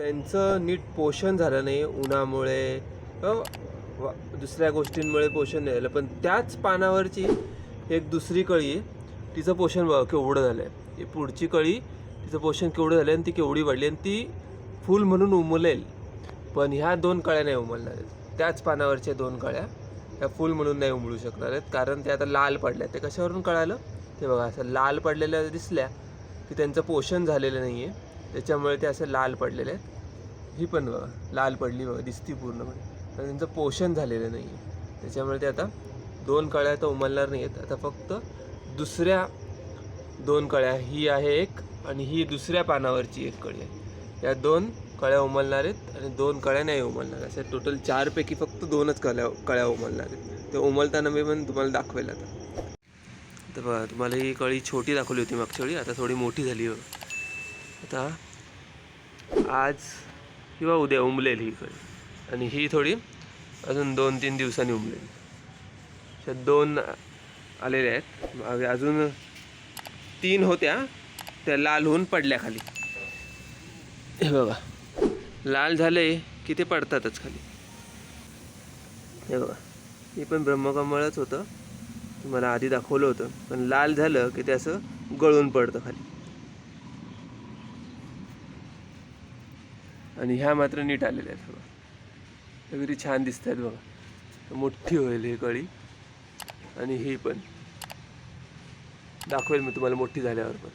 त्यांचं नीट पोषण झालं नाही उन्हामुळे दुसऱ्या गोष्टींमुळे पोषण नाही झालं. पण त्याच पानावरची एक दुसरी कळी तिचं पोषण केवढं झालं आहे पुढची कळी तिचं पोषण केवढं झालं आणि ती केवढी वाढली आणि ती फूल म्हणून उमलेल. पण ह्या दोन कळ्या नाही उमलणार आहेत. त्याच पानावरच्या दोन कळ्या ह्या फूल म्हणून नाही उमळू शकणार आहेत. कारण ते आता लाल पडल्या ते कशावरून कळालं? ते बघा असं लाल पडलेल्या दिसल्या की त्यांचं पोषण झालेलं नाही आहे त्याच्यामुळे ते असं लाल पडलेले आहेत. ही पण बघा लाल पडली बघा दिसती पूर्णपणे. पण त्यांचं पोषण झालेलं नाही आहे त्याच्यामुळे ते आता दोन कळ्या तर उमलणार नाही आहेत आता फक्त दुसऱ्या दोन कळ्या ही आहे एक आणि ही दुसऱ्या पानावरची एक कळी आहे. या दोन कळ्या उमलणार आहेत आणि दोन कळ्या नाही उमलणार. अशा टोटल चारपैकी फक्त दोनच कळ्या कळ्या उमलणार आहेत. ते उमलताना मी पण तुम्हाला दाखवेल आता. तर बघा तुम्हाला ही कळी छोटी दाखवली होती मागच्या वेळी. आता थोडी मोठी झाली बघा. आता आज किंवा उद्या उमलेल ही कळी आणि ही थोडी अजून दोन तीन दिवसांनी उमलेल. अशा दोन आलेले आहेत. अजून तीन होत्या त्या लाल होऊन पडल्या खाली. हे बघा लाल झाले की ते पडतातच खाली. हे बघा हे पण ब्रह्मकमळच होतं. तुम्हाला आधी दाखवलं होतं पण लाल झालं की ते असं गळून पडतं खाली. आणि ह्या मात्र नीट आलेल्या आहेत बघा. वगैरे छान दिसत आहेत बघा. मोठी होईल ही कळी. आणि ही पण. दाखवेल मी तुम्हाला मोठी झाल्यावर पण.